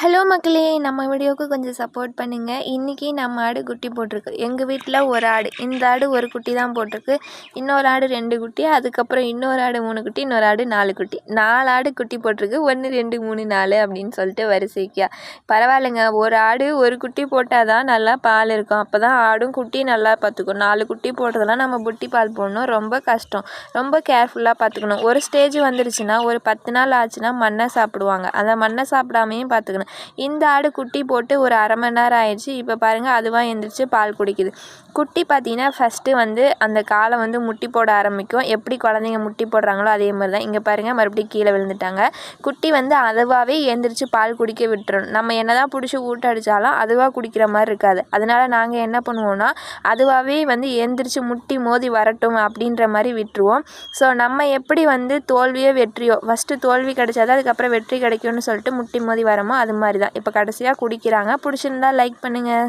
Hello மக்களே நம்ம வீடியோவுக்கு கொஞ்சம் சப்போர்ட் பண்ணுங்கள் இன்றைக்கி நம்ம ஆடு குட்டி போட்டிருக்கு. எங்கள் வீட்டில் ஒரு ஆடு இந்த ஆடு ஒரு குட்டி தான் போட்டிருக்கு. இன்னொரு ஆடு ரெண்டு குட்டி அதுக்கப்புறம் இன்னொரு ஆடு மூணு குட்டி இன்னொரு ஆடு நாலு குட்டி. நாலு ஆடு குட்டி போட்டிருக்கு. ஒன்று ரெண்டு மூணு நாலு அப்படின்னு சொல்லிட்டு வரிசைக்கியா பரவாயில்லைங்க. ஒரு ஆடு ஒரு குட்டி போட்டால் தான் நல்லா பால் இருக்கும். அப்போ தான் ஆடும் குட்டி நல்லா பார்த்துக்கும். நாலு குட்டி போட்டதெல்லாம் நம்ம புட்டி பால் போடணும். ரொம்ப கஷ்டம். ரொம்ப கேர்ஃபுல்லாக பார்த்துக்கணும். ஒரு ஸ்டேஜ் வந்துருச்சுன்னா ஒரு பத்து நாள் ஆச்சுன்னா மண்ணை சாப்பிடுவாங்க. அந்த மண்ணை சாப்பிடாமையும் பார்த்துக்கணும். இந்த ஆடு குட்டி போட்டு ஒரு அரை மணி நேரம் ஆயிடுச்சு. இப்போ பாருங்கள் அதுவாக எழுந்திரிச்சு பால் குடிக்குது. குட்டி பார்த்தீங்கன்னா ஃபஸ்ட்டு வந்து அந்த காலை வந்து முட்டி போட ஆரம்பிக்கும். எப்படி குழந்தைங்க முட்டி போடுறாங்களோ அதே மாதிரி தான் இங்கே பாருங்கள் மறுபடியும் கீழே விழுந்துட்டாங்க. குட்டி வந்து அதுவாகவே எழுந்திரிச்சு பால் குடிக்க விட்டுரும் நம்ம என்ன தான் பிடிச்சி ஊட்ட அடித்தாலும் அதுவாக குடிக்கிற மாதிரி இருக்காது. அதனால் நாங்கள் என்ன பண்ணுவோம்னா அதுவாகவே வந்து எழுந்திரிச்சு முட்டி மோதி வரட்டும் அப்படின்ற மாதிரி விட்டுருவோம். ஸோ நம்ம எப்படி வந்து தோல்வியோ வெற்றியோ ஃபஸ்ட்டு தோல்வி கிடைச்சாதான் அதுக்கப்புறம் வெற்றி கிடைக்கும்னு சொல்லிட்டு முட்டி மோதி வரமோ அது மாதிரி தான். இப்போ கடைசியாக குடிக்கிறாங்க. பிடிச்சிருந்தா லைக் பண்ணுங்கள்